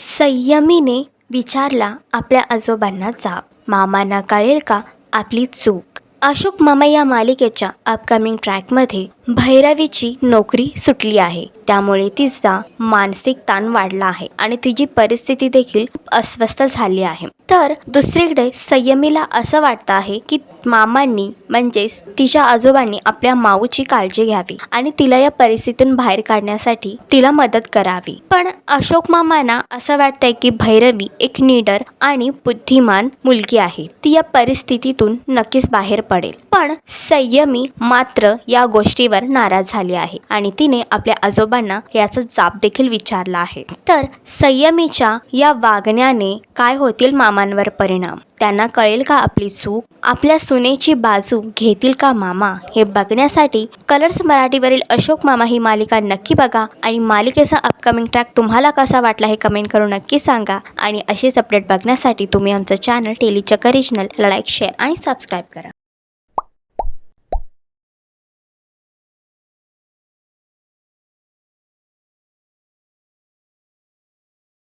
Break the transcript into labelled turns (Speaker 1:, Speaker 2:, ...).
Speaker 1: संयमीने विचारला आपल्या आजोबांना जाब मामांना कळेल का आपली चूक? अशोक मामा या मालिकेच्या अपकमिंग ट्रॅकमध्ये भैरवीची नोकरी सुटली आहे. त्यामुळे तिचा मानसिक ताण वाढला आहे आणि तिची परिस्थिती देखील अस्वस्थ झाली आहे. तर दुसरीकडे संयमीला असं वाटतं आहे की मामांनी म्हणजेच तिच्या आजोबांनी आपल्या माऊची काळजी घ्यावी आणि तिला या परिस्थितीतून बाहेर काढण्यासाठी तिला मदत करावी. पण अशोक मामांना असं वाटतंय की भैरवी एक निडर आणि बुद्धिमान मुलगी आहे. ती या परिस्थितीतून नक्कीच बाहेर पडेल. पण संयमी मात्र या गोष्टीवर नाराज झाली आहे आणि तिने आपल्या आजोबांना याचा जाब देखील विचारला आहे. तर संयमीच्या या वागण्याने काय होतील मामांवर परिणाम? त्यांना कळेल का आपली चूक? आपल्या सुनेची बाजू घेतील का मामा? हे बघण्यासाठी कलर्स मराठीवरील अशोक मामा ही मालिका नक्की बघा आणि मालिकेचा अपकमिंग ट्रॅक तुम्हाला कसा वाटला हे कमेंट करून नक्की सांगा आणि असेच अपडेट बघण्यासाठी तुम्ही आमचं channel Telichak regional like share आणि सबस्क्राईब करा.